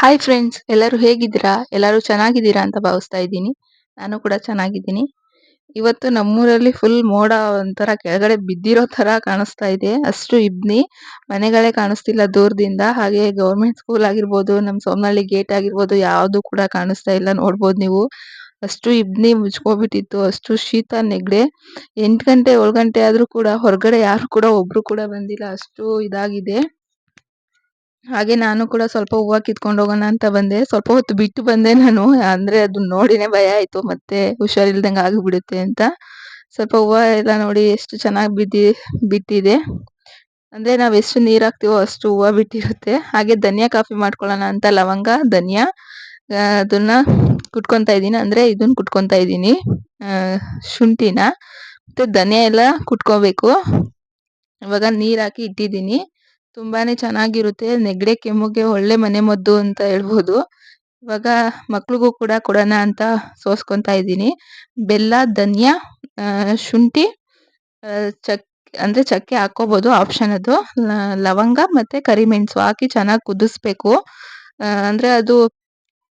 Hi friends ಎಲ್ಲರೂ ಹೇಗಿದ್ದೀರಾ? ಎಲ್ಲರೂ ಚೆನ್ನಾಗಿದ್ದೀರಾ ಅಂತ ಭಾವಿಸ್ತಾ ಇದ್ದೀನಿ. ನಾನು ಕೂಡ ಚೆನ್ನಾಗಿದ್ದೀನಿ. ಇವತ್ತು ನಮ್ಮೂರಲ್ಲಿ ಫುಲ್ ಮೋಡ ಒಂಥರ ಕೆಳಗಡೆ ಬಿದ್ದಿರೋ ತರ ಕಾಣಿಸ್ತಾ ಇದೆ. ಅಷ್ಟು ಇಬ್ನಿ. ಮನೆಗಳೇ ಕಾಣಿಸ್ತಿಲ್ಲ ದೂರದಿಂದ. ಹಾಗೆ ಗೌರ್ಮೆಂಟ್ ಸ್ಕೂಲ್ ಆಗಿರ್ಬೋದು ನಮ್ಮ ಸೋಮನಹಳ್ಳಿ ಗೇಟ್ ಆಗಿರ್ಬೋದು, ಯಾವುದು ಕೂಡ ಕಾಣಿಸ್ತಾ ಇಲ್ಲ ನೋಡ್ಬೋದು ನೀವು. ಅಷ್ಟು ಇಬ್ನಿ ಮುಚ್ಕೋಬಿಟ್ಟಿತ್ತು ಅಷ್ಟು ಶೀತ, ನೆಗಡೆ. ಎಂಟು ಗಂಟೆ, ಏಳು ಗಂಟೆ ಆದ್ರೂ ಕೂಡ ಹೊರಗಡೆ ಯಾರು ಕೂಡ, ಒಬ್ರು ಕೂಡ ಬಂದಿಲ್ಲ. ಅಷ್ಟು ಇದಾಗಿದೆ. ಹಾಗೆ ನಾನು ಕೂಡ ಸ್ವಲ್ಪ ಹೂವು ಕಿತ್ಕೊಂಡು ಹೋಗೋಣ ಅಂತ ಬಂದೆ. ಸ್ವಲ್ಪ ಹೊತ್ತು ಬಿಟ್ಟು ಬಂದೆ ನಾನು. ಅಂದ್ರೆ ಅದನ್ನ ನೋಡಿನೇ ಭಯ ಆಯ್ತು. ಮತ್ತೆ ಹುಷಾರಿಲ್ದಂಗೆ ಆಗಿಬಿಡುತ್ತೆ ಅಂತ. ಸ್ವಲ್ಪ ಹೂವು ಎಲ್ಲ ನೋಡಿ ಎಷ್ಟು ಚೆನ್ನಾಗಿ ಬಿದ್ದಿ ಬಿಟ್ಟಿದೆ ಅಂದ್ರೆ ನಾವು ಎಷ್ಟು ನೀರ್ ಹಾಕ್ತಿವೋ ಅಷ್ಟು ಹೂವು ಬಿಟ್ಟಿರುತ್ತೆ. ಹಾಗೆ ಧನಿಯಾ ಕಾಫಿ ಮಾಡ್ಕೊಳ್ಳೋಣ ಅಂತ ಲವಂಗ, ಧನಿಯಾ. ಅದನ್ನ ಕುಟ್ಕೊಂತಾ ಇದ್ದೀನಿ. ಅಂದ್ರೆ ಇದನ್ನ ಕುಟ್ಕೊಂತಾ ಇದ್ದೀನಿ. ಶುಂಠಿನ. ಮತ್ತೆ ಧನಿಯಾ ಎಲ್ಲ ಕುಟ್ಕೋಬೇಕು. ಇವಾಗ ನೀರ್ ಹಾಕಿ ಇಟ್ಟಿದ್ದೀನಿ. ತುಂಬಾನೇ ಚೆನ್ನಾಗಿರುತ್ತೆ. ನೆಗಡಿ, ಕೆಮ್ಮುಗೆ ಒಳ್ಳೆ ಮನೆ ಮದ್ದು ಅಂತ ಹೇಳ್ಬೋದು. ಇವಾಗ ಮಕ್ಳಿಗೂ ಕೂಡ ಕೊಡೋಣ ಅಂತ ಸೋಸ್ಕೊತಾ ಇದ್ದೀನಿ. ಬೆಲ್ಲ, ಧನಿಯಾ ಶುಂಠಿ ಚಕ್, ಅಂದ್ರೆ ಚಕ್ಕೆ ಹಾಕೋಬಹುದು ಆಪ್ಷನ್ ಅದು. ಲವಂಗ ಮತ್ತೆ ಕರಿಮೆಣಸು ಹಾಕಿ ಚೆನ್ನಾಗಿ ಕುದಿಸ್ಬೇಕು. ಅಂದ್ರೆ ಅದು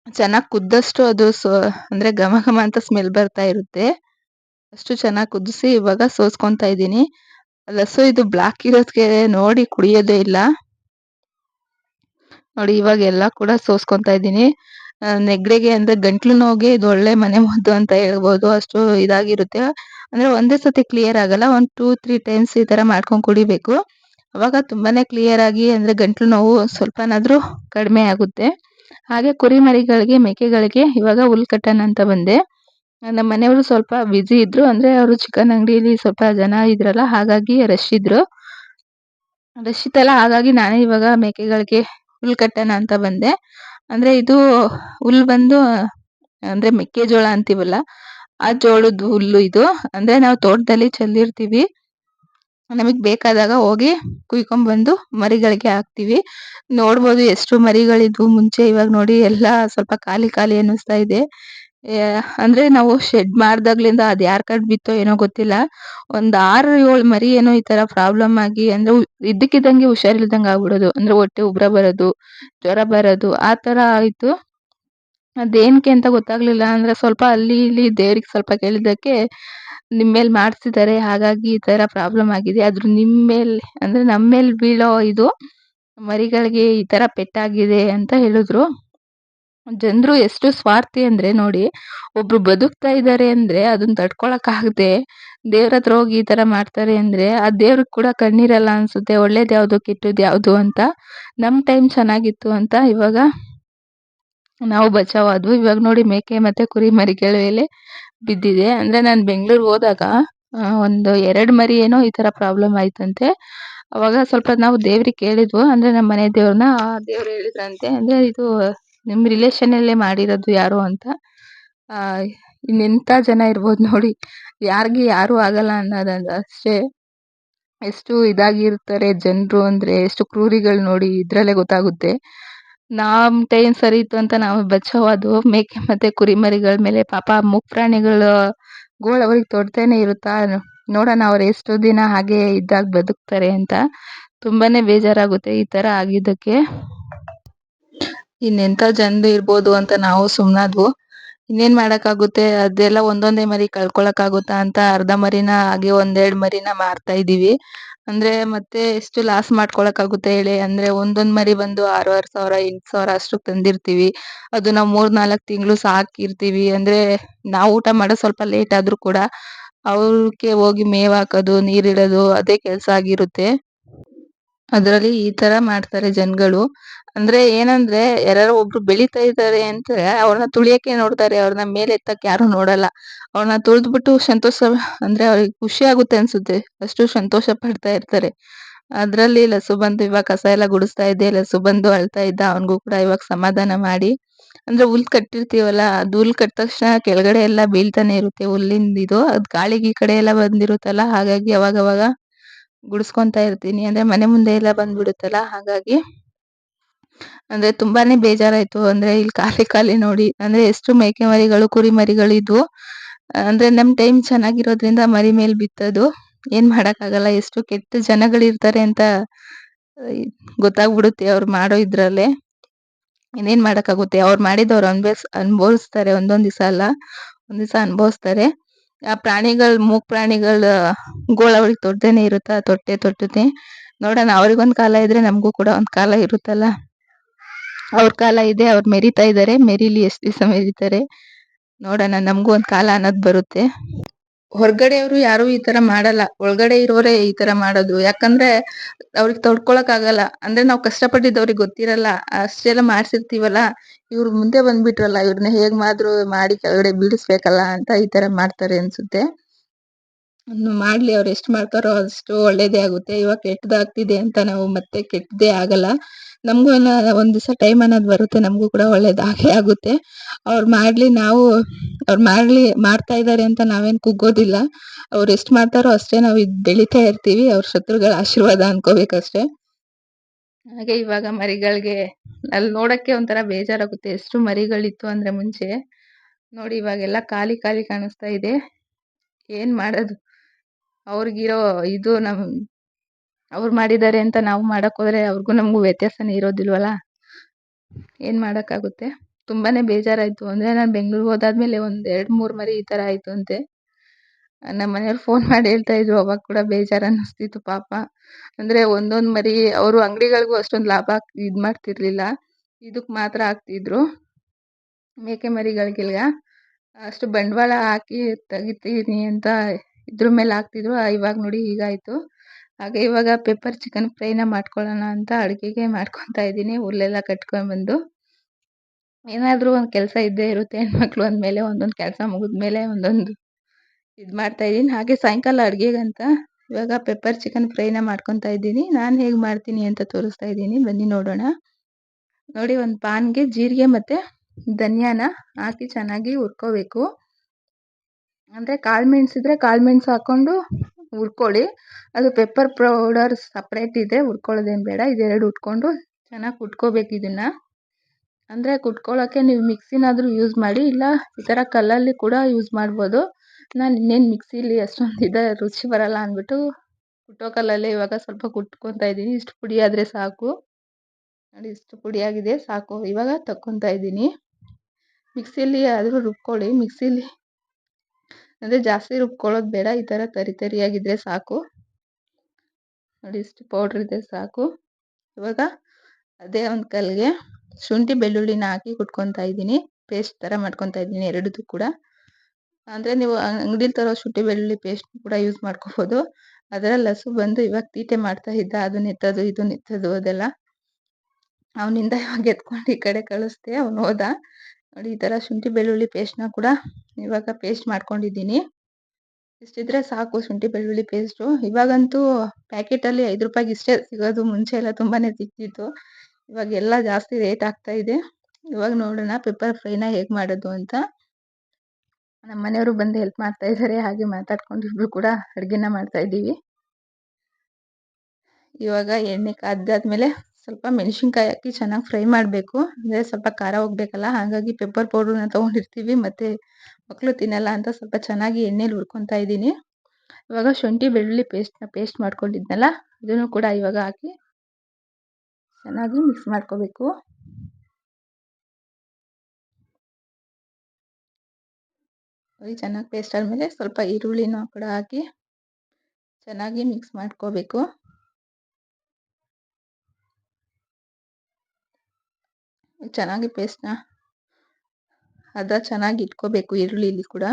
ಚೆನ್ನಾಗಿ ಕುದ್ದಷ್ಟು ಅದು ಸೊ, ಅಂದ್ರೆ ಘಮ ಘಮ ಅಂತ ಸ್ಮೆಲ್ ಬರ್ತಾ ಇರುತ್ತೆ. ಅಷ್ಟು ಚೆನ್ನಾಗಿ ಕುದಿಸಿ ಇವಾಗ ಸೋಸ್ಕೊತಾ ಇದ್ದೀನಿ. ಲಸು ಇದು ಬ್ಲಾಕ್ ಇರೋದಕ್ಕೆ ನೋಡಿ ಕುಡಿಯೋದೇ ಇಲ್ಲ. ನೋಡಿ, ಇವಾಗ ಎಲ್ಲ ಕೂಡ ಸೋಸ್ಕೊಂತ ಇದ್ದೀನಿ. ನೆಗಡಿಗೆ ಅಂದ್ರೆ ಗಂಟ್ಲು ನೋವಿಗೆ ಇದು ಒಳ್ಳೆ ಮನೆ ಮದ್ದು ಅಂತ ಹೇಳ್ಬೋದು. ಅಷ್ಟು ಇದಾಗಿರುತ್ತೆ. ಅಂದ್ರೆ ಒಂದೇ ಸತಿ ಕ್ಲಿಯರ್ ಆಗಲ್ಲ. ಒಂದ್ ಟೂ ತ್ರೀ ಟೈಮ್ಸ್ ಈ ತರ ಮಾಡ್ಕೊಂಡು ಕುಡಿಬೇಕು. ಅವಾಗ ತುಂಬಾನೇ ಕ್ಲಿಯರ್ ಆಗಿ ಅಂದ್ರೆ ಗಂಟ್ಲು ನೋವು ಸ್ವಲ್ಪನಾದ್ರೂ ಕಡಿಮೆ ಆಗುತ್ತೆ. ಹಾಗೆ ಕುರಿಮರಿಗಳಿಗೆ, ಮೇಕೆಗಳಿಗೆ ಇವಾಗ ಹುಲ್ ಕಟ್ಟೋಣ ಅಂತ ಬಂದೆ. ನಮ್ಮ ಮನೆಯವರು ಸ್ವಲ್ಪ ಬ್ಯುಸಿ ಇದ್ರು ಅಂದ್ರೆ ಅವರು ಚಿಕನ್ ಅಂಗಡಿಯಲ್ಲಿ ಸ್ವಲ್ಪ ಜನ ಇದ್ರಲ್ಲ, ಹಾಗಾಗಿ ರಶ್ ಇದ್ರು. ರಶ್ ಇತ್ತಲ್ಲ, ಹಾಗಾಗಿ ನಾನೇ ಇವಾಗ ಮೇಕೆಗಳಿಗೆ ಹುಲ್ ಕಟ್ಟೋಣ ಅಂತ ಬಂದೆ. ಅಂದ್ರೆ ಇದು ಹುಲ್ ಬಂದು, ಅಂದ್ರೆ ಮೆಕ್ಕೆಜೋಳ ಅಂತೀವಲ್ಲ, ಆ ಜೋಳದ ಹುಲ್ಲು ಇದು. ಅಂದ್ರೆ ನಾವು ತೋಟದಲ್ಲಿ ಚೆಲ್ಲಿರ್ತೀವಿ. ನಮಗೆ ಬೇಕಾದಾಗ ಹೋಗಿ ಕುಯ್ಕೊಂಡ್ ಬಂದು ಮರಿಗಳಿಗೆ ಹಾಕ್ತಿವಿ. ನೋಡ್ಬೋದು ಎಷ್ಟು ಮರಿಗಳಿದ್ವು ಮುಂಚೆ, ಇವಾಗ ನೋಡಿ ಎಲ್ಲ ಸ್ವಲ್ಪ ಖಾಲಿ ಖಾಲಿ ಅನ್ನಿಸ್ತಾ ಇದೆ. ಅಂದ್ರೆ ನಾವು ಶೆಡ್ ಮಾಡ್ದಾಗ್ಲಿಂದ ಅದ್ ಯಾರ ಕಡೆ ಬಿತ್ತೋ ಏನೋ ಗೊತ್ತಿಲ್ಲ. ಒಂದ್ ಆರು ಏಳು ಮರಿ ಏನೋ ಈ ತರ ಪ್ರಾಬ್ಲಮ್ ಆಗಿ, ಅಂದ್ರೆ ಇದ್ದಕ್ಕಿದ್ದಂಗೆ ಹುಷಾರಿಲ್ದಂಗೆ ಆಗ್ಬಿಡೋದು. ಅಂದ್ರೆ ಹೊಟ್ಟೆ ಉಬ್ರ ಬರೋದು, ಜ್ವರ ಬರೋದು, ಆ ತರ ಆಯ್ತು. ಅದೇನ್ಕೆ ಅಂತ ಗೊತ್ತಾಗ್ಲಿಲ್ಲ. ಅಂದ್ರೆ ಸ್ವಲ್ಪ ಅಲ್ಲಿ ಇಲ್ಲಿ ದೇವ್ರಿಗೆ ಸ್ವಲ್ಪ ಕೇಳಿದ್ದಕ್ಕೆ ನಿಮ್ಮೇಲ್ ಮಾಡಿಸಿದ್ದಾರೆ ಹಾಗಾಗಿ ಈ ತರ ಪ್ರಾಬ್ಲಮ್ ಆಗಿದೆ. ಆದ್ರೂ ನಿಮ್ಮೇಲ್ ಅಂದ್ರೆ ಮೇಲೆ ಬೀಳೋ ಇದು ಮರಿಗಳಿಗೆ ಈ ತರ ಪೆಟ್ಟಾಗಿದೆ ಅಂತ ಹೇಳಿದ್ರು. ಜನರು ಎಷ್ಟು ಸ್ವಾರ್ಥಿ ಅಂದ್ರೆ ನೋಡಿ, ಒಬ್ರು ಬದುಕ್ತಾ ಇದ್ದಾರೆ ಅಂದ್ರೆ ಅದನ್ನ ತಡ್ಕೊಳಕ್ ಆಗದೆ, ದೇವ್ರ ಹತ್ರ ಹೋಗಿ ಈ ತರ ಮಾಡ್ತಾರೆ ಅಂದ್ರೆ ಆ ದೇವ್ರಿಗೆ ಕೂಡ ಕಣ್ಣೀರಲ್ಲ ಅನ್ಸುತ್ತೆ, ಒಳ್ಳೇದ್ ಯಾವ್ದು ಕೆಟ್ಟದ್ದು ಯಾವುದು ಅಂತ. ನಮ್ ಟೈಮ್ ಚೆನ್ನಾಗಿತ್ತು ಅಂತ ಇವಾಗ ನಾವು ಬಚಾವ್ ಆದ್ವು ಇವಾಗ ನೋಡಿ ಮೇಕೆ ಮತ್ತೆ ಕುರಿ ಮರಿಗಳ ಮೇಲೆ ಬಿದ್ದಿದೆ. ಅಂದ್ರೆ ನಾನು ಬೆಂಗಳೂರಿಗೆ ಹೋದಾಗ ಒಂದು ಎರಡು ಮರಿ ಏನೋ ಈ ತರ ಪ್ರಾಬ್ಲಮ್ ಆಯ್ತಂತೆ. ಅವಾಗ ಸ್ವಲ್ಪ ನಾವು ದೇವ್ರಿಗೆ ಕೇಳಿದ್ವು. ಅಂದ್ರೆ ನಮ್ಮ ಮನೆ ದೇವ್ರನ್ನ ಆ, ದೇವ್ರು ಹೇಳಿದ್ರಂತೆ. ಅಂದ್ರೆ ಇದು ನಿಮ್ ರಿಲೇಷನಲ್ಲೇ ಮಾಡಿರೋದು ಯಾರು ಅಂತ? ಇನ್ನೆಂಥ ಜನ ಇರ್ಬೋದು ನೋಡಿ. ಯಾರಿಗೆ ಯಾರು ಆಗಲ್ಲ ಅನ್ನೋದಂದ ಅಷ್ಟೇ. ಎಷ್ಟು ಇದಾಗಿರ್ತಾರೆ ಜನರು ಅಂದ್ರೆ, ಎಷ್ಟು ಕ್ರೂರಿಗಳು ನೋಡಿ ಇದ್ರಲ್ಲೇ ಗೊತ್ತಾಗುತ್ತೆ. ನಮ್ಮ ಟೈಮ್ ಸರಿ ಇತ್ತು ಅಂತ ನಾವು ಬಚ್ಚವಾದು ಮೇಕೆ ಮತ್ತೆ ಕುರಿಮರಿಗಳ ಮೇಲೆ ಪಾಪ ಮೂಕ್ ಪ್ರಾಣಿಗಳು, ಗೋಳ್ ಅವ್ರಿಗೆ ತೊಡ್ತೇನೆ ಇರುತ್ತಾ? ನೋಡೋಣ ಅವ್ರು ಎಷ್ಟು ದಿನ ಹಾಗೆ ಇದ್ದಾಗ ಬದುಕ್ತಾರೆ ಅಂತ. ತುಂಬಾನೇ ಬೇಜಾರಾಗುತ್ತೆ ಈ ತರ ಆಗಿದ್ದಕ್ಕೆ. ಇನ್ನೆಂತ ಜನರು ಇರ್ಬೋದು ಅಂತ ನಾವು ಸುಮ್ನಾದ್ವು. ಇನ್ನೇನ್ ಮಾಡಕ್ಕಾಗುತ್ತೆ? ಅದೆಲ್ಲ ಒಂದೊಂದೇ ಮರಿ ಕಳ್ಕೊಳಕ್ ಆಗುತ್ತಾ ಅಂತ ಅರ್ಧ ಮರಿನ ಹಾಗೆ ಒಂದೆರಡು ಮರಿನ ಮಾರ್ತಾ ಇದೀವಿ ಅಂದ್ರೆ ಮತ್ತೆ ಎಷ್ಟು ಲಾಸ್ ಮಾಡ್ಕೊಳಕ್ ಆಗುತ್ತೆ ಹೇಳಿ? ಅಂದ್ರೆ ಒಂದೊಂದ್ ಮರಿ ಬಂದು ಆರೂವರೆ ಸಾವಿರ, ಎಂಟು ಸಾವಿರ ಅಷ್ಟು ತಂದಿರ್ತೀವಿ. ಅದು ನಾವು ಮೂರ್, ನಾಲ್ಕು ತಿಂಗಳು ಸಾಕಿರ್ತೀವಿ. ಅಂದ್ರೆ ನಾವು ಊಟ ಮಾಡೋ ಸ್ವಲ್ಪ ಲೇಟ್ ಆದ್ರೂ ಕೂಡ ಅವ್ರಿಗೆ ಹೋಗಿ ಮೇವ್ ಹಾಕೋದು, ನೀರಿಡೋದು, ಅದೇ ಕೆಲಸ ಆಗಿರುತ್ತೆ. ಅದ್ರಲ್ಲಿ ಈ ತರ ಮಾಡ್ತಾರೆ ಜನಗಳು. ಅಂದ್ರೆ ಏನಂದ್ರೆ ಯಾರಾರು ಒಬ್ರು ಬೆಳೀತಾ ಇದ್ದಾರೆ ಅಂದ್ರೆ ಅವ್ರನ್ನ ತುಳಿಯಕ್ಕೆ ನೋಡ್ತಾರೆ, ಅವ್ರನ್ನ ಮೇಲೆ ಎತ್ತಕ್ ಯಾರು ನೋಡಲ್ಲ. ಅವ್ರನ್ನ ತುಳ್ದ್ಬಿಟ್ಟು ಸಂತೋಷ, ಅಂದ್ರೆ ಅವ್ರಿಗೆ ಖುಷಿ ಆಗುತ್ತೆ ಅನ್ಸುತ್ತೆ. ಅಷ್ಟು ಸಂತೋಷ ಪಡ್ತಾ ಇರ್ತಾರೆ. ಅದ್ರಲ್ಲಿ ಲಸು ಬಂದು ಇವಾಗ ಕಸ ಎಲ್ಲ ಗುಡಿಸ್ತಾ ಇದ್ದೆ ಲಸು ಬಂದು ಅಳ್ತಾ ಇದ್ದ, ಅವನಿಗೂ ಕೂಡ ಇವಾಗ ಸಮಾಧಾನ ಮಾಡಿ. ಅಂದ್ರೆ ಹುಲ್ ಕಟ್ಟಿರ್ತೀವಲ್ಲ, ಅದು ಹುಲ್ ಕಟ್ಟ ತಕ್ಷಣ ಕೆಳಗಡೆ ಎಲ್ಲ ಬೀಳ್ತಾನೆ ಇರುತ್ತೆ ಹುಲ್ಲಿಂದ ಇದು ಅದ್ ಗಾಳಿಗೆ ಈ ಕಡೆ ಎಲ್ಲ ಬಂದಿರುತ್ತಲ್ಲ, ಹಾಗಾಗಿ ಅವಾಗವಾಗ ಗುಡಿಸ್ಕೊಂತಾ ಇರ್ತೀನಿ. ಅಂದ್ರೆ ಮನೆ ಮುಂದೆ ಎಲ್ಲ ಬಂದ್ಬಿಡುತ್ತಲ್ಲ, ಹಾಗಾಗಿ ಅಂದ್ರೆ ತುಂಬಾನೇ ಬೇಜಾರಾಯ್ತು. ಅಂದ್ರೆ ಇಲ್ಲಿ ಖಾಲಿ ಖಾಲಿ ನೋಡಿ, ಅಂದ್ರೆ ಎಷ್ಟು ಮೇಕೆ ಮರಿಗಳು ಕುರಿ ಮರಿಗಳು ಇದ್ವು. ಅಂದ್ರೆ ನಮ್ ಟೈಮ್ ಚೆನ್ನಾಗಿರೋದ್ರಿಂದ ಮರಿ ಮೇಲೆ ಬಿತ್ತದು. ಏನ್ ಮಾಡಕ್ ಆಗಲ್ಲ ಎಷ್ಟು ಕೆಟ್ಟ ಜನಗಳಿರ್ತಾರೆ ಅಂತ ಗೊತ್ತಾಗ್ಬಿಡುತ್ತೆ ಅವ್ರು ಮಾಡೋ ಇದ್ರಲ್ಲೇ. ಇನ್ನೇನ್ ಮಾಡಕ್ಕಾಗುತ್ತೆ? ಅವ್ರು ಮಾಡಿದವ್ರು ಅನ್ಭವಿಸ್ ಅನುಭವಿಸ್ತಾರೆ ಒಂದೊಂದ್ ದಿವಸ ಅಲ್ಲ, ಒಂದ್ ದಿವಸ ಅನುಭವಿಸ್ತಾರೆ ಆ ಪ್ರಾಣಿಗಳು ಮೂಕ್ ಪ್ರಾಣಿಗಳು ಗೋಳ ಅವ್ರಿಗೆ ತೊಡ್ದೇನೆ ಇರುತ್ತಾ? ತೊಟ್ಟೆ ತೊಟ್ಟುತ್ತೆ ನೋಡೋಣ, ಅವ್ರಿಗೊಂದು ಕಾಲ ಇದ್ರೆ ನಮಗೂ ಕೂಡ ಒಂದು ಕಾಲ ಇರುತ್ತಲ್ಲ? ಅವ್ರ ಕಾಲ ಇದೆ, ಅವ್ರು ಮೆರಿತಾ ಇದ್ದಾರೆ ಮೆರಿಲಿ ಎಷ್ಟು ದಿವಸ ಮೆರಿತಾರೆ? ನೋಡೋಣ, ನಮಗೂ ಒಂದು ಕಾಲ ಅನ್ನೋದು ಬರುತ್ತೆ. ಹೊರಗಡೆಯವರು ಯಾರು ಈ ತರ ಮಾಡಲ್ಲ. ಒಳಗಡೆ ಇರೋರೆ ಈ ತರ ಮಾಡೋದು. ಯಾಕಂದ್ರೆ ಅವ್ರಿಗೆ ತಡ್ಕೊಳಕ್ ಆಗಲ್ಲ. ಅಂದ್ರೆ ನಾವು ಕಷ್ಟಪಟ್ಟಿದ್ದು ಅವ್ರಿಗೆ ಗೊತ್ತಿರಲ್ಲ. ಅಷ್ಟೆಲ್ಲ ಮಾಡ್ಸಿರ್ತೀವಲ್ಲ. ಇವ್ರು ಮುಂದೆ ಬಂದ್ಬಿಟ್ರಲ್ಲ. ಇವ್ರನ್ನ ಹೇಗ್ ಮಾದ್ರು ಮಾಡಿ ಕೆಳಗಡೆ ಬೀಳಿಸ್ಬೇಕಲ್ಲ ಅಂತ ಈ ತರ ಮಾಡ್ತಾರೆ ಅನ್ಸುತ್ತೆ. ಮಾಡ್ಲಿ ಅವ್ರು ಎಷ್ಟು ಮಾಡ್ತಾರೋ ಅಷ್ಟು ಒಳ್ಳೇದೇ ಆಗುತ್ತೆ. ಇವಾಗ ಕೆಟ್ಟದಾಗ್ತಿದೆ ಅಂತ ನಾವು ಮತ್ತೆ ಕೆಟ್ಟದೇ ಆಗಲ್ಲ. ನಮಗೂ ಒಂದು ದಿವಸ ಟೈಮ್ ಅನ್ನೋದು ಬರುತ್ತೆ, ನಮಗೂ ಕೂಡ ಒಳ್ಳೇದಾಗೇ ಆಗುತ್ತೆ. ಅವ್ರು ಮಾಡ್ಲಿ ನಾವು, ಅವ್ರು ಮಾಡ್ಲಿ, ಮಾಡ್ತಾ ಇದ್ದಾರೆ ಅಂತ ನಾವೇನು ಕುಗ್ಗೋದಿಲ್ಲ. ಅವ್ರು ಎಷ್ಟು ಮಾಡ್ತಾರೋ ಅಷ್ಟೇ ನಾವು ಇದು ಬೆಳಿತಾ ಇರ್ತೀವಿ, ಅವ್ರ ಶತ್ರುಗಳ ಆಶೀರ್ವಾದ ಅನ್ಕೋಬೇಕಷ್ಟೇ. ಹಾಗೆ ಇವಾಗ ಮರಿಗಳಿಗೆ ಅಲ್ಲಿ ನೋಡಕ್ಕೆ ಒಂಥರ ಬೇಜಾರಾಗುತ್ತೆ. ಎಷ್ಟು ಮರಿಗಳಿತ್ತು ಅಂದ್ರೆ ಮುಂಚೆ. ನೋಡಿ ಇವಾಗೆಲ್ಲ ಖಾಲಿ ಖಾಲಿ ಕಾಣಿಸ್ತಾ ಇದೆ. ಏನ್ ಮಾಡೋದು? ಅವ್ರಿಗಿರೋ ಇದು ನಮ್ ಅವ್ರು ಮಾಡಿದ್ದಾರೆ ಅಂತ ನಾವು ಮಾಡಕ್ ಹೋದ್ರೆ ಅವ್ರಿಗೂ ನಮಗೂ ವ್ಯತ್ಯಾಸನೇ ಇರೋದಿಲ್ವಲ್ಲ? ಏನ್ ಮಾಡಕ್ಕಾಗುತ್ತೆ? ತುಂಬಾನೇ ಬೇಜಾರಾಯ್ತು. ಅಂದ್ರೆ ನಾನು ಬೆಂಗ್ಳೂರ್ಗ್ ಹೋದಾದ್ಮೇಲೆ ಒಂದ್ ಎರಡ್ ಮೂರ್ ಮರಿ ಈ ತರ ಆಯ್ತು ಅಂತೆ. ನಮ್ಮ ಮನೆಯವ್ರು ಫೋನ್ ಮಾಡಿ ಹೇಳ್ತಾ ಇದ್ರು, ಅವಾಗ ಕೂಡ ಬೇಜಾರ್ ಅನ್ನಿಸ್ತಿತ್ತು ಪಾಪ. ಅಂದ್ರೆ ಒಂದೊಂದ್ ಮರಿ ಅವರು ಅಂಗಡಿಗಳಿಗೂ ಅಷ್ಟೊಂದು ಲಾಭ ಇದ್ ಮಾಡ್ತಿರ್ಲಿಲ್ಲ. ಇದಕ್ ಮಾತ್ರ ಹಾಕ್ತಿದ್ರು. ಮೇಕೆ ಮರಿಗಳಿಗೆಲ್ಗ ಅಷ್ಟು ಬಂಡವಾಳ ಹಾಕಿ ತೆಗಿತೀನಿ ಅಂತ ಇದ್ರ ಮೇಲೆ ಹಾಕ್ತಿದ್ರು. ಇವಾಗ ನೋಡಿ ಹೀಗಾಯ್ತು. ಹಾಗೆ ಇವಾಗ ಪೆಪ್ಪರ್ ಚಿಕನ್ ಫ್ರೈನ ಮಾಡ್ಕೊಳ್ಳೋಣ ಅಂತ ಅಡುಗೆಗೆ ಮಾಡ್ಕೊತಾ ಇದ್ದೀನಿ. ಹುಲ್ಲೆಲ್ಲ ಕಟ್ಕೊಂಡ್ಬಂದು ಏನಾದರೂ ಒಂದು ಕೆಲಸ ಇದ್ದೇ ಇರುತ್ತೆ. ಹೆಣ್ಮಕ್ಳು ಅಂದಮೇಲೆ ಒಂದೊಂದು ಕೆಲಸ ಮುಗಿದ್ಮೇಲೆ ಒಂದೊಂದು ಇದು ಮಾಡ್ತಾ ಇದ್ದೀನಿ. ಹಾಗೆ ಸಾಯಂಕಾಲ ಅಡುಗೆಗಂತ ಇವಾಗ ಪೆಪ್ಪರ್ ಚಿಕನ್ ಫ್ರೈನ ಮಾಡ್ಕೊತಾ ಇದ್ದೀನಿ. ನಾನು ಹೇಗೆ ಮಾಡ್ತೀನಿ ಅಂತ ತೋರಿಸ್ತಾ ಇದ್ದೀನಿ. ಬನ್ನಿ ನೋಡೋಣ. ನೋಡಿ ಒಂದು ಪಾನ್ಗೆ ಜೀರಿಗೆ ಮತ್ತು ಧನಿಯಾನ ಹಾಕಿ ಚೆನ್ನಾಗಿ ಹುರ್ಕೋಬೇಕು. ಅಂದರೆ ಕಾಳು ಮೆಣಸಿದ್ರೆ ಕಾಳು ಮೆಣಸು ಹಾಕ್ಕೊಂಡು ಹುರ್ಕೊಳ್ಳಿ. ಅದು ಪೆಪ್ಪರ್ ಪೌಡರ್ ಸಪ್ರೇಟ್ ಇದೆ, ಹುರ್ಕೊಳ್ಳೋದೇನು ಬೇಡ. ಇದೆರಡು ಉಟ್ಕೊಂಡು ಚೆನ್ನಾಗಿ ಕುಟ್ಕೋಬೇಕು ಇದನ್ನು. ಅಂದರೆ ಕುಟ್ಕೊಳ್ಳೋಕ್ಕೆ ನೀವು ಮಿಕ್ಸಿನಾದರೂ ಯೂಸ್ ಮಾಡಿ, ಇಲ್ಲ ಈ ಥರ ಕಲ್ಲಲ್ಲಿ ಕೂಡ ಯೂಸ್ ಮಾಡ್ಬೋದು. ನಾನು ಇನ್ನೇನು ಮಿಕ್ಸಿಲಿ ಅಷ್ಟೊಂದು ಇದೆ ರುಚಿ ಬರಲ್ಲ ಅಂದ್ಬಿಟ್ಟು ಕುಟ್ಟೋ ಕಲ್ಲಲ್ಲೇ ಇವಾಗ ಸ್ವಲ್ಪ ಕುಟ್ಕೊತಾ ಇದ್ದೀನಿ. ಇಷ್ಟು ಪುಡಿ ಆದರೆ ಸಾಕು. ನೋಡಿ, ಇಷ್ಟು ಪುಡಿಯಾಗಿದೆ ಸಾಕು. ಇವಾಗ ತಕ್ಕೊತಾ ಇದ್ದೀನಿ. ಮಿಕ್ಸಿಲಿ ಆದರೂ ರುಬ್ಕೊಳ್ಳಿ. ಮಿಕ್ಸಿಲಿ ಅಂದರೆ ಜಾಸ್ತಿ ರುಬ್ಕೊಳ್ಳೋದು ಬೇಡ, ಈ ಥರ ತರಿ ತರಿಯಾಗಿದ್ದರೆ ಸಾಕು. ನೋಡಿ ಇಷ್ಟು ಪೌಡ್ರ್ ಇದೆ, ಸಾಕು. ಇವಾಗ ಅದೇ ಒಂದು ಕಲ್ಲಿಗೆ ಶುಂಠಿ ಬೆಳ್ಳುಳ್ಳಿನ ಹಾಕಿ ಕುಟ್ಕೊತಾ ಇದ್ದೀನಿ. ಪೇಸ್ಟ್ ಥರ ಮಾಡ್ಕೊತಾ ಇದ್ದೀನಿ, ಎರಡೂ ಕೂಡ. ಅಂದರೆ ನೀವು ಅಂಗಡಿಲಿ ತರೋ ಶುಂಠಿ ಬೆಳ್ಳುಳ್ಳಿ ಪೇಸ್ಟ್ ಕೂಡ ಯೂಸ್ ಮಾಡ್ಕೋಬೋದು. ಅದರ ಲಸು ಬಂದು ಇವಾಗ ತೀಟೆ ಮಾಡ್ತಾ ಇದ್ದ, ಅದು ನೆತ್ತದು ಇದು ನೆತ್ತದು ಅದೆಲ್ಲ. ಅವನಿಂದ ಇವಾಗ ಎತ್ಕೊಂಡು ಈ ಕಡೆ ಕಳಿಸ್ದೆ, ಅವ್ನು ಹೋದ. ನೋಡಿ, ಈ ಥರ ಶುಂಠಿ ಬೆಳ್ಳುಳ್ಳಿ ಪೇಸ್ಟ್ನ ಕೂಡ ಇವಾಗ ಪೇಸ್ಟ್ ಮಾಡ್ಕೊಂಡಿದ್ದೀನಿ. ಇಷ್ಟಿದ್ರೆ ಸಾಕು ಶುಂಠಿ ಬೆಳ್ಳುಳ್ಳಿ ಪೇಸ್ಟು ಇವಾಗಂತೂ ಪ್ಯಾಕೆಟಲ್ಲಿ ಐದು ರೂಪಾಯಿಗೆ ಇಷ್ಟೇ ಸಿಗೋದು. ಮುಂಚೆ ಎಲ್ಲ ತುಂಬಾ ಸಿಗ್ತಿತ್ತು. ಇವಾಗ ಎಲ್ಲ ಜಾಸ್ತಿ ರೇಟ್ ಆಗ್ತಾ ಇದೆ. ಇವಾಗ ನೋಡೋಣ ಪೆಪ್ಪರ್ ಫ್ರೈನ ಹೇಗೆ ಮಾಡೋದು ಅಂತ. ನಮ್ಮ ಮನೆಯವರು ಬಂದು ಹೆಲ್ಪ್ ಮಾಡ್ತಾ ಇದ್ದಾರೆ ಹಾಗೆ ಮಾತಾಡ್ಕೊಂಡಿದ್ರು ಕೂಡ ಅಡುಗೆನ ಮಾಡ್ತಾ ಇದ್ದೀವಿ. ಇವಾಗ ಎಣ್ಣೆ ಕಾದಾದ್ಮೇಲೆ ಸ್ವಲ್ಪ ಮೆಣಸಿನ್ಕಾಯಿ ಹಾಕಿ ಚೆನ್ನಾಗಿ ಫ್ರೈ ಮಾಡಬೇಕು. ಅಂದರೆ ಸ್ವಲ್ಪ ಖಾರ ಹೋಗ್ಬೇಕಲ್ಲ, ಹಾಗಾಗಿ ಪೆಪ್ಪರ್ ಪೌಡ್ರನ್ನ ತೊಗೊಂಡಿರ್ತೀವಿ. ಮತ್ತು ಮಕ್ಕಳು ತಿನ್ನಲ್ಲ ಅಂತ ಸ್ವಲ್ಪ ಚೆನ್ನಾಗಿ ಎಣ್ಣೆಲಿ ಹುರ್ಕೊತಾ ಇದ್ದೀನಿ. ಇವಾಗ ಶುಂಠಿ, ಬೆಳ್ಳುಳ್ಳಿ ಪೇಸ್ಟ್ನ ಪೇಸ್ಟ್ ಮಾಡ್ಕೊಂಡಿದ್ನಲ್ಲ ಅದನ್ನು ಕೂಡ ಇವಾಗ ಹಾಕಿ ಚೆನ್ನಾಗಿ ಮಿಕ್ಸ್ ಮಾಡ್ಕೋಬೇಕು. ಚೆನ್ನಾಗಿ ಪೇಸ್ಟ್ ಆದಮೇಲೆ ಸ್ವಲ್ಪ ಈರುಳ್ಳಿನೂ ಕೂಡ ಹಾಕಿ ಚೆನ್ನಾಗಿ ಮಿಕ್ಸ್ ಮಾಡ್ಕೋಬೇಕು. ಚೆನ್ನಾಗಿ ಪೇಸ್ಟ್ನ ಅದ ಚೆನ್ನಾಗಿ ಇಟ್ಕೋಬೇಕು, ಈರುಳ್ಳಿಲಿ ಕೂಡ.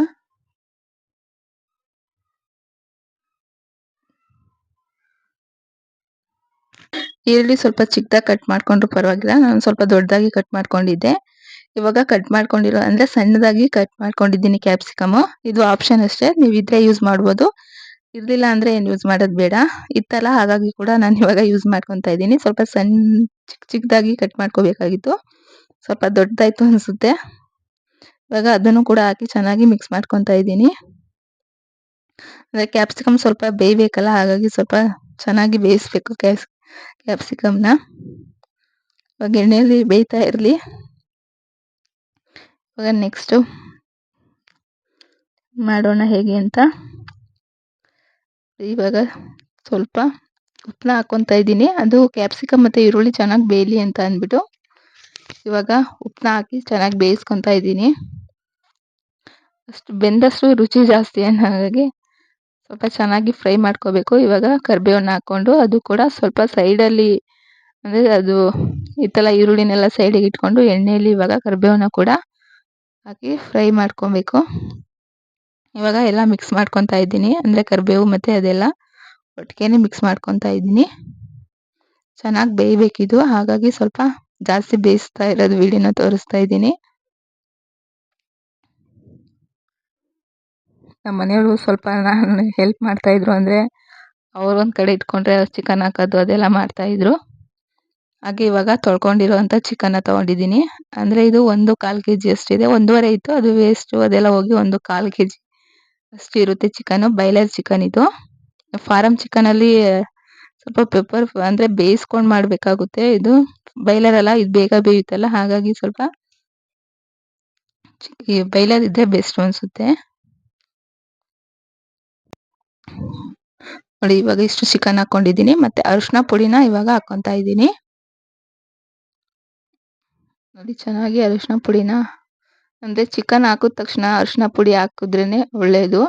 ಈರುಳ್ಳಿ ಸ್ವಲ್ಪ ಚಿಕ್ಕದಾಗಿ ಕಟ್ ಮಾಡ್ಕೊಂಡ್ರು ಪರವಾಗಿಲ್ಲ, ನಾನು ಸ್ವಲ್ಪ ದೊಡ್ಡದಾಗಿ ಕಟ್ ಮಾಡ್ಕೊಂಡಿದ್ದೆ. ಇವಾಗ ಕಟ್ ಮಾಡ್ಕೊಂಡಿರೋ, ಅಂದರೆ ಸಣ್ಣದಾಗಿ ಕಟ್ ಮಾಡ್ಕೊಂಡಿದ್ದೀನಿ ಕ್ಯಾಪ್ಸಿಕಮು ಇದು ಆಪ್ಷನ್ ಅಷ್ಟೇ, ನೀವು ಇದ್ರೆ ಯೂಸ್ ಮಾಡ್ಬೋದು. ಇರಲಿಲ್ಲ ಅಂದರೆ ಏನು ಯೂಸ್ ಮಾಡೋದು ಬೇಡ. ಇತ್ತಲ್ಲ, ಹಾಗಾಗಿ ಕೂಡ ನಾನು ಇವಾಗ ಯೂಸ್ ಮಾಡ್ಕೊತಾ ಇದ್ದೀನಿ. ಸ್ವಲ್ಪ ಸಣ್ಣ ಚಿಕ್ಕ ಚಿಕ್ಕದಾಗಿ ಕಟ್ ಮಾಡ್ಕೋಬೇಕಾಗಿತ್ತು. ಸ್ವಲ್ಪ ದೊಡ್ಡದಾಯ್ತು ಅನಿಸುತ್ತೆ. ಇವಾಗ ಅದನ್ನು ಕೂಡ ಹಾಕಿ ಚೆನ್ನಾಗಿ ಮಿಕ್ಸ್ ಮಾಡ್ಕೊತಾ ಇದ್ದೀನಿ. ಅಂದರೆ ಕ್ಯಾಪ್ಸಿಕಮ್ ಸ್ವಲ್ಪ ಬೇಯಬೇಕಲ್ಲ, ಹಾಗಾಗಿ ಸ್ವಲ್ಪ ಚೆನ್ನಾಗಿ ಬೇಯಿಸ್ಬೇಕು ಕ್ಯಾಪ್ಸ್ ಕ್ಯಾಪ್ಸಿಕಮ್ನ ಇವಾಗ ಎಣ್ಣೆಯಲ್ಲಿ ಬೇಯ್ತಾ ಇರಲಿ. ಇವಾಗ ನೆಕ್ಸ್ಟು ಮಾಡೋಣ ಹೇಗೆ ಅಂತ. ಇವಾಗ ಸ್ವಲ್ಪ ಉಪ್ಪನ್ನ ಹಾಕ್ಕೊತಾ ಇದ್ದೀನಿ. ಅದು ಕ್ಯಾಪ್ಸಿಕಮ್ ಮತ್ತು ಈರುಳ್ಳಿ ಚೆನ್ನಾಗಿ ಬೇಯಲಿ ಅಂತ ಅಂದ್ಬಿಟ್ಟು. ಇವಾಗ ಉಪ್ಪನ್ನ ಹಾಕಿ ಚೆನ್ನಾಗಿ ಬೇಯಿಸ್ಕೊತಾ ಇದ್ದೀನಿ. ಅಷ್ಟು ಬೆಂದಷ್ಟು ರುಚಿ ಜಾಸ್ತಿ ಹಾಗಾಗಿ ಸ್ವಲ್ಪ ಚೆನ್ನಾಗಿ ಫ್ರೈ ಮಾಡ್ಕೋಬೇಕು. ಇವಾಗ ಕರಿಬೇವನ್ನ ಹಾಕ್ಕೊಂಡು ಅದು ಕೂಡ ಸ್ವಲ್ಪ ಸೈಡಲ್ಲಿ ಅಂದರೆ ಅದು ಇತ್ತಲ್ಲ ಈರುಳ್ಳಿನೆಲ್ಲ ಸೈಡಿಗೆ ಇಟ್ಕೊಂಡು ಎಣ್ಣೆಯಲ್ಲಿ ಇವಾಗ ಕರಿಬೇವನ್ನ ಕೂಡ ಹಾಕಿ ಫ್ರೈ ಮಾಡ್ಕೊಬೇಕು. ಇವಾಗ ಎಲ್ಲ ಮಿಕ್ಸ್ ಮಾಡ್ಕೊತಾ ಇದ್ದೀನಿ. ಅಂದರೆ ಕರಿಬೇವು ಮತ್ತು ಅದೆಲ್ಲ ಒಟ್ಟಿಗೆ ಮಿಕ್ಸ್ ಮಾಡ್ಕೊತಾ ಇದ್ದೀನಿ. ಚೆನ್ನಾಗಿ ಬೇಯಬೇಕಿದು. ಹಾಗಾಗಿ ಸ್ವಲ್ಪ ಜಾಸ್ತಿ ಬೇಯಿಸ್ತಾ ಇರೋದು ವಿಡಿಯೋನ ತೋರಿಸ್ತಾ ಇದ್ದೀನಿ. ನಮ್ಮ ಮನೆಯವರು ಸ್ವಲ್ಪ ನಾನು ಹೆಲ್ಪ್ ಮಾಡ್ತಾಯಿದ್ರು ಅಂದರೆ ಅವ್ರೊಂದು ಕಡೆ ಇಟ್ಕೊಂಡ್ರೆ ಚಿಕನ್ ಹಾಕೋದು ಅದೆಲ್ಲ ಮಾಡ್ತಾಯಿದ್ರು ಹಾಗೆ ಇವಾಗ ತೊಳ್ಕೊಂಡಿರೋವಂಥ ಚಿಕನ್ನ ತೊಗೊಂಡಿದ್ದೀನಿ. ಅಂದರೆ ಇದು ಒಂದು ಕಾಲು ಕೆ ಜಿ ಅಷ್ಟಿದೆ. ಒಂದೂವರೆ ಇತ್ತು. ಅದು ವೇಸ್ಟು ಅದೆಲ್ಲ ಹೋಗಿ ಒಂದು ಕಾಲು ಕೆ ಜಿ ಅಷ್ಟು ಇರುತ್ತೆ ಚಿಕನ್ನು ಬೈಲರ್ ಚಿಕನ್ ಇದು. ಫಾರಮ್ ಚಿಕನಲ್ಲಿ ಸ್ವಲ್ಪ ಪೆಪ್ಪರ್ ಅಂದರೆ ಬೇಯಿಸ್ಕೊಂಡು ಮಾಡಬೇಕಾಗುತ್ತೆ ಇದು. ಬೈಲರ್ ಅಲ್ಲ ಇದು ಬೇಗ ಬೇಯುತ್ತಲ್ಲ, ಹಾಗಾಗಿ ಸ್ವಲ್ಪ ಬೈಲರ್ ಇದ್ರೆ ಬೆಸ್ಟ್ ಅನ್ಸುತ್ತೆ. ನೋಡಿ, ಇವಾಗ ಇಷ್ಟು ಚಿಕನ್ ಹಾಕೊಂಡಿದ್ದೀನಿ, ಮತ್ತೆ ಅರಿಶಿನ ಪುಡಿನ ಇವಾಗ ಹಾಕೊತಾ ಇದ್ದೀನಿ. ನೋಡಿ, ಚೆನ್ನಾಗಿ ಅರಿಶಿನ ಪುಡಿನ, ಅಂದ್ರೆ ಚಿಕನ್ ಹಾಕಿದ ತಕ್ಷಣ ಅರಿಶಿನ ಪುಡಿ ಹಾಕಿದ್ರೇ ಒಳ್ಳೇದು,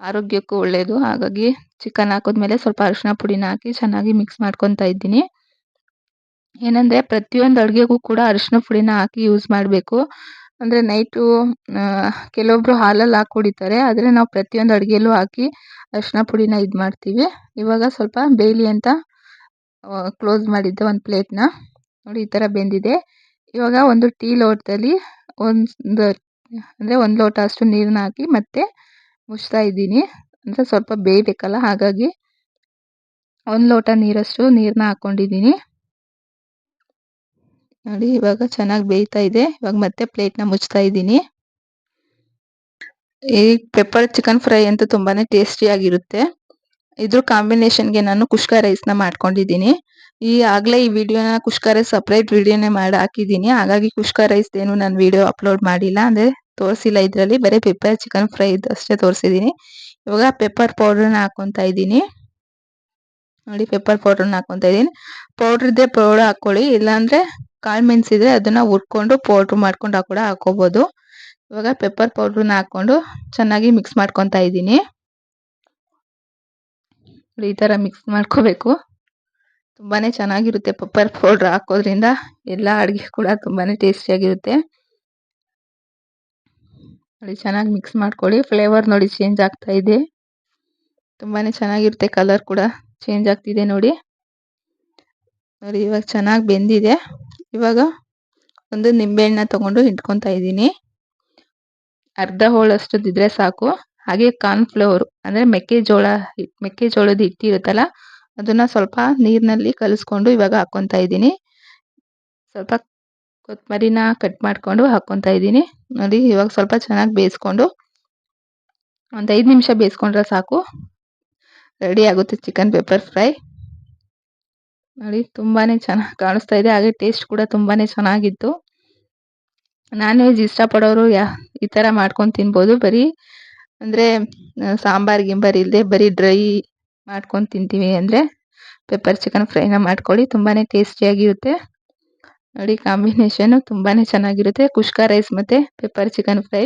ಆರೋಗ್ಯಕ್ಕೂ ಒಳ್ಳೇದು. ಹಾಗಾಗಿ ಚಿಕನ್ ಹಾಕಿದ್ಮೇಲೆ ಸ್ವಲ್ಪ ಅರಿಶಿನ ಪುಡಿನ ಹಾಕಿ ಚೆನ್ನಾಗಿ ಮಿಕ್ಸ್ ಮಾಡ್ಕೊತಾ ಇದ್ದೀನಿ. ಏನಂದರೆ ಪ್ರತಿಯೊಂದು ಅಡುಗೆಗೂ ಕೂಡ ಅರಿಶಿನ ಪುಡಿನ ಹಾಕಿ ಯೂಸ್ ಮಾಡಬೇಕು. ಅಂದರೆ ನೈಟು ಕೆಲವೊಬ್ಬರು ಹಾಲಲ್ಲಿ ಹಾಕಿ ಕುಡಿತಾರೆ. ಆದರೆ ನಾವು ಪ್ರತಿಯೊಂದು ಅಡುಗೆಯಲ್ಲೂ ಹಾಕಿ ಅರಿಶಿನ ಪುಡಿನ ಇದು ಮಾಡ್ತೀವಿ. ಇವಾಗ ಸ್ವಲ್ಪ ಬೇಯಲಿ ಅಂತ ಕ್ಲೋಸ್ ಮಾಡಿದ್ದೆ ಒಂದು ಪ್ಲೇಟ್ನ ನೋಡಿ ಈ ಥರ ಬೆಂದಿದೆ. ಇವಾಗ ಒಂದು ಟೀ ಲೋಟದಲ್ಲಿ ಒಂದು, ಅಂದರೆ ಒಂದು ಲೋಟ ಅಷ್ಟು ನೀರನ್ನ ಹಾಕಿ ಮತ್ತೆ ಮುಚ್ತಾ ಇದ್ದೀನಿ. ಅಂದರೆ ಸ್ವಲ್ಪ ಬೇಯಬೇಕಲ್ಲ, ಹಾಗಾಗಿ ಒಂದು ಲೋಟ ನೀರಷ್ಟು ನೀರನ್ನ ಹಾಕ್ಕೊಂಡಿದ್ದೀನಿ ನೋಡಿ, ಇವಾಗ ಚೆನ್ನಾಗಿ ಬೇಯ್ತಾ ಇದೆ. ಇವಾಗ ಮತ್ತೆ ಪ್ಲೇಟ್ನ ಮುಚ್ತಾ ಇದ್ದೀನಿ. ಈ ಪೆಪ್ಪರ್ ಚಿಕನ್ ಫ್ರೈ ಅಂತೂ ತುಂಬಾ ಟೇಸ್ಟಿಯಾಗಿರುತ್ತೆ ಇದ್ರ ಕಾಂಬಿನೇಷನ್ಗೆ ನಾನು ಕುಷ್ಕ ರೈಸ್ನ ಮಾಡ್ಕೊಂಡಿದ್ದೀನಿ. ಈ ಆಗಲೇ ಈ ವಿಡಿಯೋನ ಕುಷ್ಕ ರೈಸ್ ಸಪ್ರೇಟ್ ವಿಡಿಯೋನೇ ಮಾಡಿ ಹಾಕಿದ್ದೀನಿ. ಹಾಗಾಗಿ ಕುಷ್ಕ ರೈಸ್ ಏನು ನಾನು ವಿಡಿಯೋ ಅಪ್ಲೋಡ್ ಮಾಡಿಲ್ಲ. ಅಂದರೆ ತೋರಿಸಿಲ್ಲ ಇದರಲ್ಲಿ. ಬರೀ ಪೆಪ್ಪರ್ ಚಿಕನ್ ಫ್ರೈ ಅಷ್ಟೇ ತೋರಿಸಿದ್ದೀನಿ. ಇವಾಗ ಪೆಪ್ಪರ್ ಪೌಡ್ರನ್ನ ಹಾಕೊತಾ ಇದ್ದೀನಿ. ನೋಡಿ ಪೆಪ್ಪರ್ ಪೌಡ್ರನ್ನ ಹಾಕೊತಾ ಇದ್ದೀನಿ. ಪೌಡ್ರ್ ಇದ್ದರೆ ಪೌಡ್ರ್ ಹಾಕ್ಕೊಳ್ಳಿ ಇಲ್ಲಾಂದರೆ ಕಾಳು ಮೆಣಸಿದ್ರೆ ಅದನ್ನು ಹುರ್ಕೊಂಡು ಪೌಡ್ರ್ ಮಾಡ್ಕೊಂಡು ಕೂಡ ಹಾಕೋಬಹುದು ಇವಾಗ ಪೆಪ್ಪರ್ ಪೌಡ್ರನ್ನ ಹಾಕ್ಕೊಂಡು ಚೆನ್ನಾಗಿ ಮಿಕ್ಸ್ ಮಾಡ್ಕೊತಾ ಇದ್ದೀನಿ. ಈ ಥರ ಮಿಕ್ಸ್ ಮಾಡ್ಕೋಬೇಕು. ತುಂಬಾ ಚೆನ್ನಾಗಿರುತ್ತೆ ಪೆಪ್ಪರ್ ಪೌಡ್ರ್ ಹಾಕೋದ್ರಿಂದ. ಎಲ್ಲ ಅಡುಗೆ ಕೂಡ ತುಂಬಾ ಟೇಸ್ಟಿಯಾಗಿರುತ್ತೆ ನೋಡಿ ಚೆನ್ನಾಗಿ ಮಿಕ್ಸ್ ಮಾಡ್ಕೊಳ್ಳಿ. ಫ್ಲೇವರ್ ನೋಡಿ ಚೇಂಜ್ ಆಗ್ತಾ ಇದೆ. ತುಂಬಾ ಚೆನ್ನಾಗಿರುತ್ತೆ ಕಲರ್ ಕೂಡ ಚೇಂಜ್ ಆಗ್ತಿದೆ ನೋಡಿ. ನೋಡಿ, ಇವಾಗ ಚೆನ್ನಾಗಿ ಬೆಂದಿದೆ. ಇವಾಗ ಒಂದು ನಿಂಬೆಹಣ್ಣ ತಗೊಂಡು ಇಟ್ಕೊತಾ ಇದ್ದೀನಿ. ಅರ್ಧ ಹೋಳಷ್ಟದಿದ್ರೆ ಸಾಕು. ಹಾಗೆ ಕಾರ್ನ್ಫ್ಲವರು ಅಂದರೆ ಮೆಕ್ಕೆಜೋಳ, ಮೆಕ್ಕೆಜೋಳದ ಹಿಟ್ಟಿರುತ್ತಲ್ಲ ಅದನ್ನು ಸ್ವಲ್ಪ ನೀರಿನಲ್ಲಿ ಕಲಿಸ್ಕೊಂಡು ಇವಾಗ ಹಾಕ್ಕೊತಾ ಇದ್ದೀನಿ. ಸ್ವಲ್ಪ ಕೊತ್ತಂಬರಿನ ಕಟ್ ಮಾಡಿಕೊಂಡು ಹಾಕ್ಕೊತಾ ಇದ್ದೀನಿ. ನೋಡಿ, ಇವಾಗ ಸ್ವಲ್ಪ ಚೆನ್ನಾಗಿ ಬೇಯಿಸ್ಕೊಂಡು ಒಂದು ಐದು ನಿಮಿಷ ಬೇಯಿಸ್ಕೊಂಡ್ರೆ ಸಾಕು. ರೆಡಿ ಆಗುತ್ತೆ ಚಿಕನ್ ಪೆಪ್ಪರ್ ಫ್ರೈ. ನೋಡಿ, ತುಂಬಾನೇ ಚೆನ್ನಾಗಿ ಕಾಣಿಸ್ತಾ ಇದೆ. ಹಾಗೆ ಟೇಸ್ಟ್ ಕೂಡ ತುಂಬಾನೇ ಚೆನ್ನಾಗಿತ್ತು. ನಾನ್ ವೆಜ್ ಇಷ್ಟಪಡೋರು ಯಾ, ಈ ಥರ ಮಾಡ್ಕೊಂಡು ತಿನ್ಬೋದು. ಬರೀ ಅಂದರೆ ಸಾಂಬಾರ್, ಗಿಂಬಾರ್ ಇಲ್ಲದೆ ಬರೀ ಡ್ರೈ ಮಾಡ್ಕೊಂಡು ತಿಂತೀವಿ ಅಂದರೆ ಪೆಪ್ಪರ್ ಚಿಕನ್ ಫ್ರೈನ ಮಾಡ್ಕೊಳ್ಳಿ. ತುಂಬಾ ಟೇಸ್ಟಿಯಾಗಿರುತ್ತೆ ನೋಡಿ ಕಾಂಬಿನೇಷನು ತುಂಬಾ ಚೆನ್ನಾಗಿರುತ್ತೆ. ಕುಷ್ಕ ರೈಸ್ ಮತ್ತು ಪೆಪ್ಪರ್ ಚಿಕನ್ ಫ್ರೈ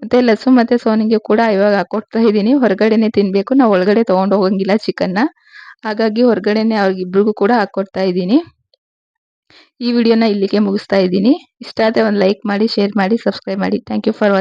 ಮತ್ತು ಲಸು ಮತ್ತು ಸೋನಿಗೆ ಕೂಡ ಇವಾಗ ಹಾಕ್ಕೊಡ್ತಾ ಇದ್ದೀನಿ. ಹೊರಗಡೆನೇ ತಿನ್ನಬೇಕು ನಾವು ಒಳಗಡೆ ತೊಗೊಂಡು ಹೋಗಂಗಿಲ್ಲ ಚಿಕನ್ನ ಹಾಗಾಗಿ ಹೊರಗಡೆನೇ ಅವ್ರಿಗಿಬ್ರಿಗೂ ಕೂಡ ಹಾಕ್ಕೊಡ್ತಾ ಇದ್ದೀನಿ. ಈ ವಿಡಿಯೋನ ಇಲ್ಲಿಗೆ ಮುಗಿಸ್ತಾ ಇದ್ದೀನಿ. ಇಷ್ಟ ಆದರೆ ಒಂದು ಲೈಕ್ ಮಾಡಿ ಶೇರ್ ಮಾಡಿ ಸಬ್ಸ್ಕ್ರೈಬ್ ಮಾಡಿ. Thank you for